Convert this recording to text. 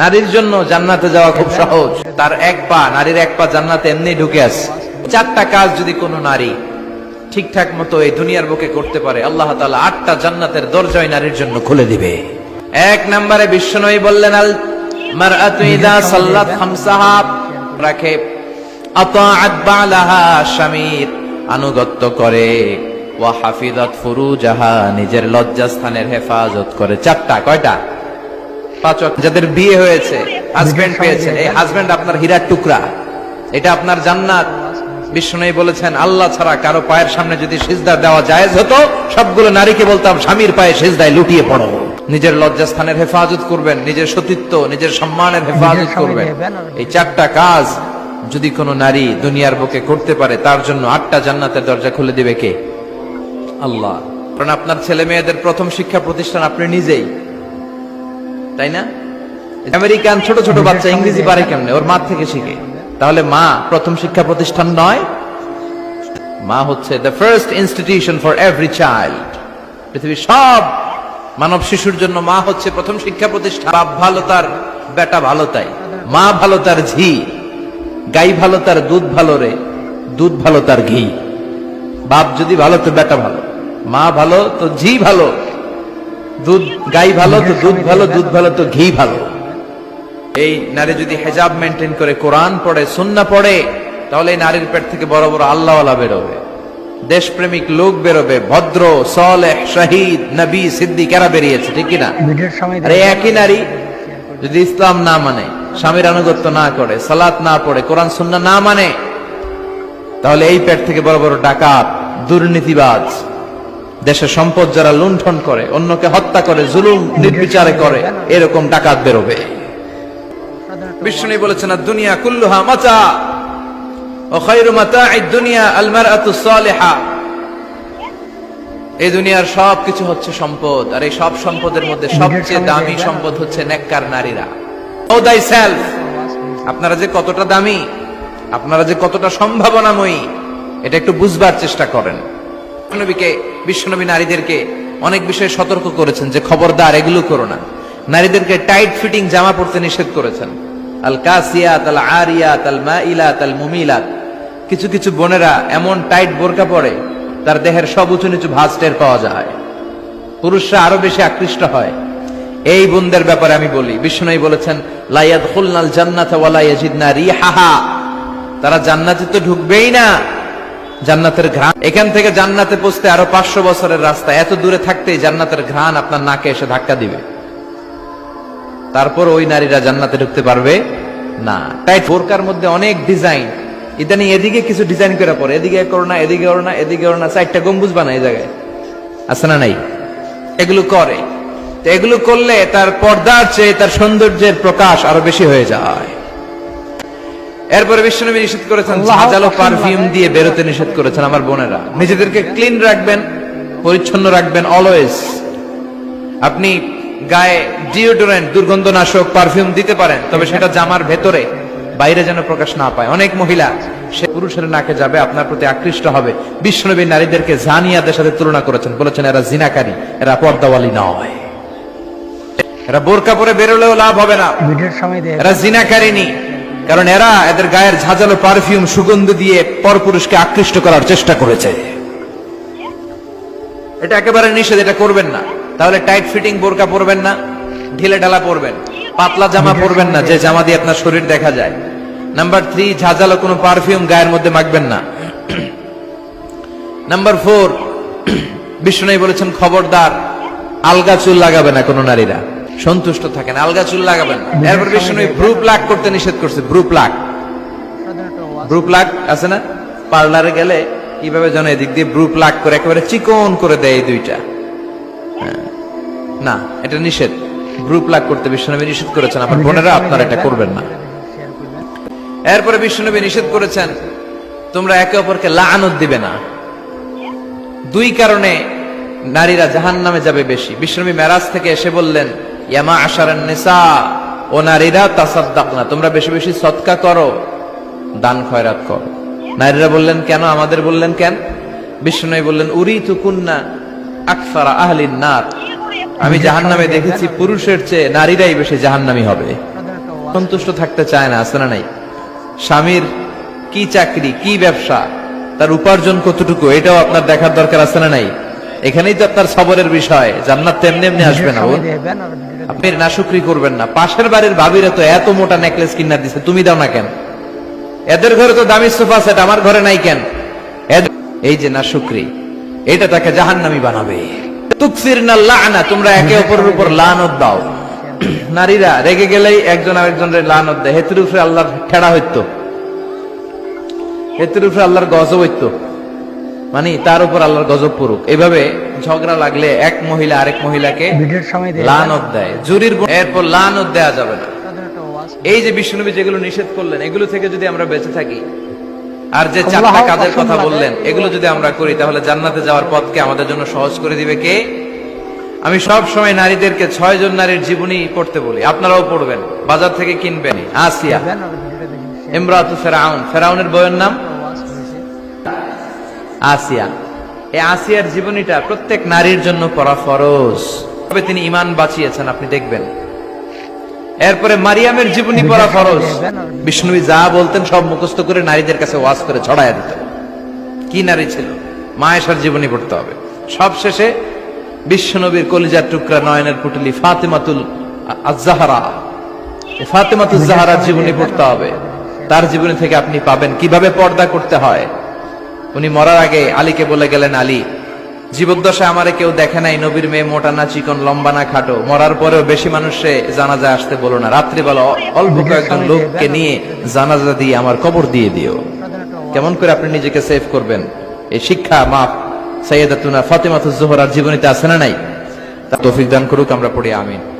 নারীর জন্য জান্নাতে যাওয়া খুব সহজ। তার এক পা, নারীর এক পা জান্নাতে এমনি ঢুকে আছে। চারটা কাজ যদি কোনো নারী ঠিকঠাক মতো এই দুনিয়ার বুকে করতে পারে, আল্লাহ তাআলা আটটা জান্নাতের দরজায় নারীর জন্য খুলে দিবে। এক নম্বরে বিশ্বনবী বললেন, আল মারআতু ইদা সাল্লাত খামসাহা। রাখে, আতাআত বালাহা আনুগত্য করে। ওয়া হাফিজাত ফুরুজাহা, নিজের লজ্জাস্থানের হেফাজত করে। চারটা, কয়টা? পাঁচ যাদের বিয়ে হয়েছে হাজবেন্ড পেয়েছেন এই হাজবেন্ড আপনার হীরার টুকরা। এটা আপনার জান্নাত। বিষ্ণু বলেছেন আল্লাহ ছাড়া কারও পায়ের সামনে যদি সিজদা দেওয়া জায়েজ হতো সবগুলো নারীকে বলতাম স্বামীর পায়ে সিজদায় লুটিয়ে পড়ো। নিজের লজ্জাস্থানের হেফাজত করবেন নিজের সতীত্ব নিজের সম্মানের হেফাজত করবেন। এই চারটা কাজ যদি কোনো নারী দুনিয়ার বুকে করতে পারে তার জন্য আটটা জান্নাতের দরজা খুলে দিবে কে? আল্লাহ। কারণ আপনার ছেলে মেয়েদের প্রথম শিক্ষা প্রতিষ্ঠান আপনি নিজেই। তাই না? আমেরিকান ছোট ছোট বাচ্চা ইংরেজি পারে কেমনে? ওর মা থেকে শিখে। তাহলে মা প্রথম শিক্ষা প্রতিষ্ঠান নয়। মা হচ্ছে the first institution for every child পৃথিবীর সব মানব শিশুর জন্য মা হচ্ছে প্রথম শিক্ষা প্রতিষ্ঠান। বাপ ভালো তার, বেটা ভালো তাই। মা ভালো তার ঝি। গাই ভালো তার দুধ ভালো রে। দুধ ভালো তার ঘি। বাপ যদি ভালো তো বেটা ভালো। মা ভালো তো ঝি ভালো। দুধ গাই ভালো তো দুধ ভালো দুধ ভালো তো ঘি ভালো। এই নারী যদি হেজাব মেনটেন করে কোরআন পড়ে সুন্না পড়ে তাহলে এই নারীর পেট থেকে বড় বড় আল্লাহওয়ালা বেরোবে। দেশপ্রেমিক লোক বেরোবে ভদ্র সলেহ শহীদ নবী সিদ্দিক এরা বেরিয়েছে ঠিক কিনা? আর একই নারী যদি ইসলাম না মানে স্বামীর আনুগত্য না করে সালাত না পড়ে কোরআন সুন্না না মানে তাহলে এই পেট থেকে বড় বড় ডাকাত দুর্নীতিবাজ দেশের সম্পদ যারা লুণ্ঠন করে, অন্যকে হত্যা করে, জুলুম নির্বিচারে করে, এরকম ডাকাত বেরোবে। বিষ্ণু দুনিয়া কুল্লুহা মারআতু এই দুনিয়ার সব কিছু হচ্ছে সম্পদ, আর এই সব সম্পদের মধ্যে সবচেয়ে দামি সম্পদ হচ্ছে নেককার নারীরা। ও দাই সেলফ আপনারা যে কতটা দামি, আপনারা যে কতটা সম্ভাবনাময়ী, এটা একটু বুঝবার চেষ্টা করেন। নবীকে বিশ্বনবী নারীদেরকে অনেক বিষয়ে সতর্ক করেছেন যে খবরদার এগুলো করো না। নারীদেরকে টাইট ফিটিং জামা পরতে নিষেধ করেছেন। আল কাসিয়াত, আল আরিয়াত, আল মাইলাত, আল মুমিলাত। কিছু কিছু বোনেরা এমন টাইট বোরকা পরে তার দেহের সব উঁচু নিচু ভাঁজ টের পাওয়া যায়। পুরুষরা আরও বেশি আকৃষ্ট হয়। এই বোনদের ব্যাপারে আমি বলি বিষ্ণুই বলেছেন লাইয়াদ খুলনাল জান্নাত ওয়ালা ইয়াজিদনা রিহাহা। তারা জান্নাতে তো ঢুকবেই না। জান্নাতের ঘ্রাণ। এখান থেকে জান্নাতে পৌঁছতে আরও পাঁচশো বছরের রাস্তা। এত দূরে থাকতেই জান্নাতের ঘ্রাণ আপনার নাকে এসে ধাক্কা দিবে। তারপর ওই নারীরা জান্নাতে ঢুকতে পারবে না। তাই বোরকার মধ্যে অনেক ডিজাইন ইদানি এদিকে কিছু ডিজাইন করে পরে এদিকে করো না, এদিকে করো না, এদিকে করো না। চারটা গম্বুজ বানায় এই জায়গায়। আছে না নাই? এগুলো করে। এগুলো করলে তার পর্দার চেয়ে তার সৌন্দর্যের প্রকাশ আরও বেশি হয়ে যায়। এরপরে বিশ্বনবী নিষেধ করেছেন আকবার। পারফিউম দিয়ে বেরোতে নিষেধ করেছেন আমার বোনেরা। নিজেদেরকে ক্লিন রাখবেন পরিচ্ছন্ন রাখবেন অলওয়েজ আপনি গায়ে ডিওডোরেন্ট দুর্গন্ধনাশক পারফিউম দিতে পারেন তবে সেটা জামার ভেতরে বাইরে যেন প্রকাশ না পায়। অনেক মহিলা সে পুরুষের নাকে যাবে আপনার প্রতি আকৃষ্ট হবে। বিশ্বনবী নারীদেরকে জানিয়াদের সাথে তুলনা করেছেন। বলেছেন এরা জিনাকারী এরা পর্দাওয়ালি নয়। এরা বোরকা পরে বেরোলেও লাভ হবে না। এরা জিনাকারিনী কারণ এরা এদের গায়ের ঝাঁঝালো পারফিউম সুগন্ধ দিয়ে পরপুরুষকে আকৃষ্ট করার চেষ্টা করেছে। এটা একেবারে নিষেধ এটা করবেন না। তাহলে টাইট ফিটিং বোরকা পরবেন না ঢিলে ঢালা পরবেন পাতলা জামা পরবেন না যে জামা দিয়ে আপনার শরীর দেখা যায়। নাম্বার থ্রি ঝাঁঝালো কোনো পারফিউম গায়ের মধ্যে মাখবেন না। নাম্বার ফোর বিষ্ণু বলেছেন খবরদার আলগা চুল লাগাবে না কোনো নারীরা। সন্তুষ্ট থাকেন, আলগা চুল লাগাবেন। এরপর বিষ্ণু ব্রু প্লাক করতে নিষেধ করছে ব্রু প্লাক ব্রু প্লাক আছে না? পার্লারে গেলে কীভাবে যেন এদিক দিয়ে ব্রু প্লাক করে একেবারে চিকন করে দেয় এই দুইটা। হ্যাঁ। না, এটা নিষেধ। ব্রু প্লাক করতে বিশ্বনবী নিষেধ করেছেন আমার বোনেরা আপনারা এটা করবেন না। এরপরে বিশ্বনবী নিষেধ করেছেন, তোমরা একে অপরকে লাআনত দিবে না। দুই কারণে নারীরা জাহান নামে যাবে বেশি। বিশ্বনবী মেরাজ থেকে এসে বললেন ইয়ামা আশারান নিসা, ও নারীরা তাসাদ্দাক না তোমরা বেশি বেশি সৎকা করো, দান খয়রাত নারীরা বললেন, কেন? আমাদের বললেন কেন? বিষ্ণু বললেন উরি আকসারা আহলিন নার। আমি জাহান্নামে দেখেছি, পুরুষের চেয়ে নারীরাই বেশি জাহান্নামী হবে। সন্তুষ্ট থাকতে চায় না না নাই? স্বামীর কি চাকরি, কি ব্যবসা, তার উপার্জন কতটুকু, এটাও আপনার দেখার দরকার আছে না নাই? এখানেই তো আপনার সবরের বিষয়, জান্নাত তেমনি এমনি আসবে না। আপনি না শুক্রি করবেন না। পাশের বাড়ির ভাবিরা তো এত মোটা নেকলেস কিনা দিছে, তুমি দাও না কেন? এদের ঘরে তো দামি সোফা সেট আমার ঘরে নাই কেন? এই যে না শুক্রি, এটা তাকে জাহান্নামি বানাবে। তুকসির না লানা, তোমরা একে অপরের উপর লানত দাও। নারীরা, রেগে গেলেই একজন আরেকজনের লানত দেয়। হেতুর উপরে আল্লাহর ঠেড়া হইতো। হেতুর আল্লাহর গজব হইতো। মানে তার উপর আল্লাহর গজব পড়ুক। এভাবে ঝগড়া লাগলে এক মহিলা আরেক মহিলাকে লানত দেয়। জুরির এরপর লানত দেয়া যাবে না। এই যে বিষ্ণুনবী যেগুলো নিষেধ করলেন এগুলো থেকে যদি আমরা বেঁচে থাকি আর যে চারটা কাজের কথা বললেন এগুলো যদি আমরা করি তাহলে জান্নাতে যাওয়ার পথকে আমাদের জন্য সহজ করে দিবে কে? আমি সব সময় নারীদেরকে ছয় জন নারীর জীবনী পড়তে বলি। আপনারাও পড়বেন বাজার থেকে কিনবেন আসিয়া। ইমরাতু ফেরাউন। ফেরাউনের বইয়ের নাম? আসিয়া। এই আসিয়ার জীবনীটা প্রত্যেক নারীর জন্য পড়া ফরজ। তবে তিনি ইমান বাঁচিয়েছেন, আপনি দেখবেন। এরপরে মারিয়ামের জীবনী পড়া ফরজ। বিষ্ণুবী যা বলতেন সব মুখস্থ করে নারীদের কাছে ওয়াজ করে ছড়াইয়া দিত কি নারী ছিল? মায়েশার জীবনী পড়তে হবে। সব শেষে বিশ্বনবীর কলিজার টুকরা নয়নের পুটলি ফাতেমাতুল আজাহারা ফাতেমাতুল জাহারার জীবনী পড়তে হবে। তার জীবনী থেকে আপনি পাবেন কীভাবে পর্দা করতে হয়। উনি মরার আগে আলীকে বলে গেলেন, আলী, জীবদ্দশায় আমারে কেউ দেখে নাই নবীর মেয়ে মোটা না চিকন, লম্বা না খাটো। মরার পরেও বেশি মানুষে জানাজা আসতে বলো না। রাত্রিবেলা অ- অল্প কয়েকজন লোককে নিয়ে জানাজা দিয়ে আমার কবর দিয়ে দিও। কেমন করে আপনি নিজেকে সেভ করবেন? এই শিক্ষা মাপ সৈয়দাতুনা ফাতেমাতুজ জোহরার জীবনীতে আছে না নাই? তা তৌফিক দান করুক, আমরা পড়ি, আমিন।